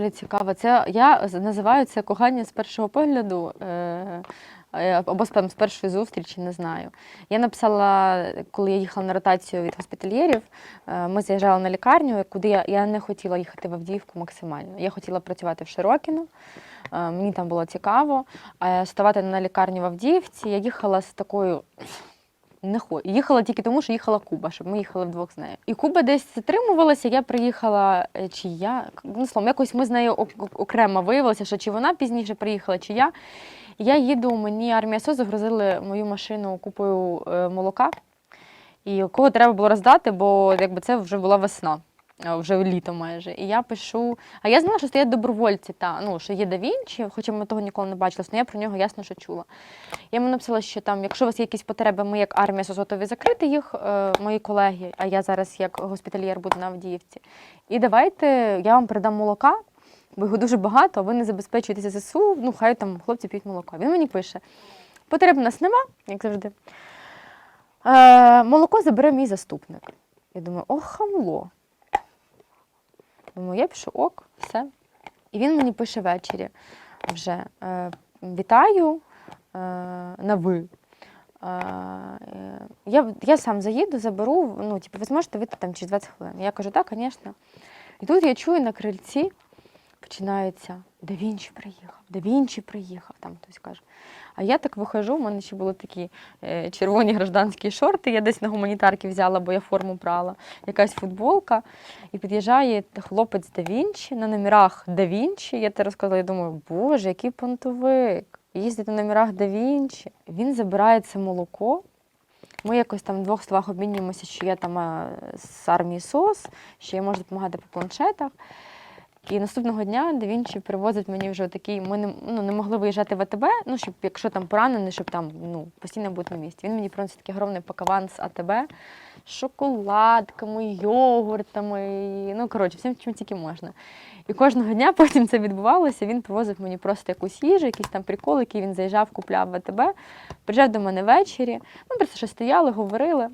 доволі цікаво. Це я називаю це кохання з першого погляду. Е, е, або там, з першої зустрічі, не знаю. Я написала, коли я їхала на ротацію від госпітальєрів, е, ми заїжджали на лікарню, куди я, я не хотіла їхати в Авдіївку максимально. Я хотіла працювати в Широкіно, е, мені там було цікаво. А ставати на лікарню в Авдіївці я їхала з такою. Не хо... Їхала тільки тому, що їхала Куба, щоб ми їхали вдвох з нею. І Куба десь затримувалася, я приїхала, е, чи я. Ну, словом, якось ми з нею ок- ок- окремо виявилося, що чи вона пізніше приїхала, чи я. Я їду, мені армія СО загрузили мою машину купою е, молока, і кого треба було роздати, бо якби це вже була весна. А, Вже літо майже. І я пишу. А я знала, що стоять добровольці, та, ну, що є Да хоча ми того ніколи не бачили, але я про нього ясно, що чула. Я йому написала, що там, якщо у вас є якісь потреби, ми як армія готові закрити їх, е, мої колеги, а я зараз як госпітальєр буду на Авдіївці. І давайте я вам передам молока, бо його дуже багато, а ви не забезпечуєтеся ЗСУ, ну хай там хлопці п'ють молоко. Він мені пише: потреб у нас нема, як завжди. Е, молоко забере мій заступник. Я думаю, ох, хамло. Думаю, я пишу ок, все. І він мені пише ввечері вже е, вітаю е, на ви. Е, я, я сам заїду, заберу, ну, типу, ви зможете вийти там через 20 хвилин. Я кажу, так, звісно. І тут я чую на крильці починається Да Вінчі приїхав, Да Вінчі приїхав, там хтось каже. А я так виходжу, у мене ще були такі е, червоні гражданські шорти, я десь на гуманітарки взяла, бо я форму брала, якась футболка. І під'їжджає хлопець Да Вінчі на номерах Да Вінчі. Я те розказала, я думаю, боже, який понтовик. Їздить на номерах Да Вінчі. Він забирає це молоко. Ми якось там в двох словах обмінюємося, що я там е, з армії СОС, що я можу допомагати по планшетах. І наступного дня Да Вінчі привозить мені вже такий, ми не, ну, не могли виїжджати в АТБ, ну, щоб якщо там поранений, щоб там ну, постійно бути на місці. Він мені приносить такий огромний пакаван з АТБ з шоколадками, йогуртами, ну, коротше, всім, чим тільки можна. І кожного дня потім це відбувалося. Він привозив мені просто якусь їжу, якісь там приколи, які він заїжджав, купляв в АТБ, приїжджав до мене ввечері. Ми просто ще стояли, говорили.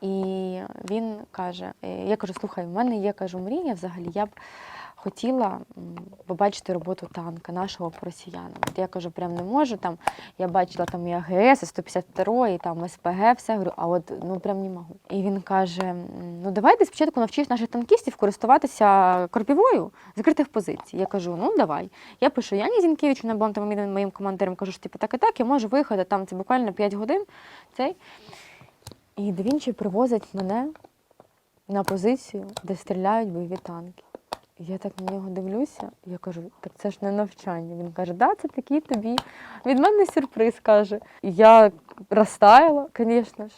І він каже: е, я кажу, слухай, в мене є кажу, мрія взагалі, я б хотіла побачити роботу танка нашого по росіянам. От я кажу, прям не можу. Там я бачила там і АГС, і 152, і там СПГ, все говорю, а от ну прям не можу. І він каже: ну давайте спочатку навчиш наших танкістів користуватися корпівою закритих позицій. Я кажу, ну давай. Я пишу Яні Зінкевич, вона була там моїм командиром, кажу, що типу так і так, я можу виїхати там це буквально 5 годин. Цей. І Да Вінчі привозить мене на позицію, де стріляють бойові танки. Я так на нього дивлюся, я кажу, так це ж не навчання. Він каже, да, це такий тобі. Від мене сюрприз каже. Я розтаяла, звісно ж.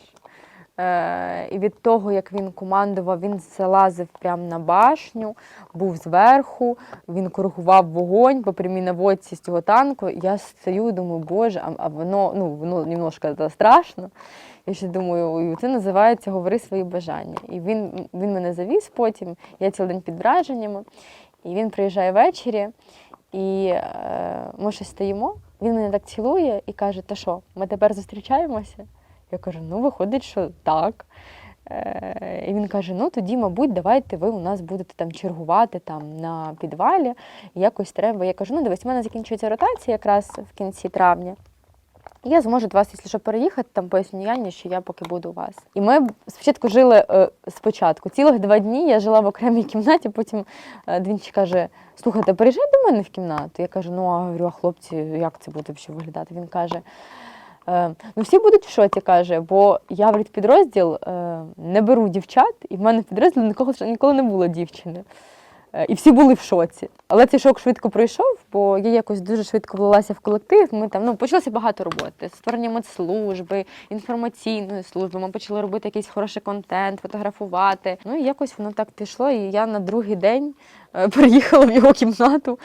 Е, і від того, як він командував, він залазив прямо на башню, був зверху, він коригував вогонь по прямій наводці з цього танку. Я стою думаю, боже, а, а воно ну, воно немножко страшно. Я ще думаю, це називається говори свої бажання. І він, він мене завіз потім, я цілий день під враженнями. І він приїжджає ввечері, і е, ми ще стоїмо. Він мене так цілує і каже: Та що, ми тепер зустрічаємося? Я кажу, ну виходить, що так. Е, і він каже: ну тоді, мабуть, давайте ви у нас будете там чергувати там на підвалі. Якось треба. Я кажу, ну дивись, у мене закінчується ротація якраз в кінці травня. Я зможу до вас, якщо що, переїхати, там поясню Яні, що я поки буду у вас. І ми спочатку жили е, спочатку. Цілих два дні я жила в окремій кімнаті, потім е, Двінчі каже: слухайте, переїжджай до мене в кімнату. Я кажу, ну а говорю, а хлопці, як це буде ще виглядати? Він каже. Е, ну, всі будуть в шоці, каже, бо я в підрозділ е, не беру дівчат, і в мене в підрозділі нікого ніколи не було дівчини. Е, і всі були в шоці. Але цей шок швидко пройшов, бо я якось дуже швидко влилася в колектив. Ми там ну, почалося багато роботи. Створення медслужби, інформаційної служби. Ми почали робити якийсь хороший контент, фотографувати. Ну і якось воно так пішло. І я на другий день приїхала в його кімнату.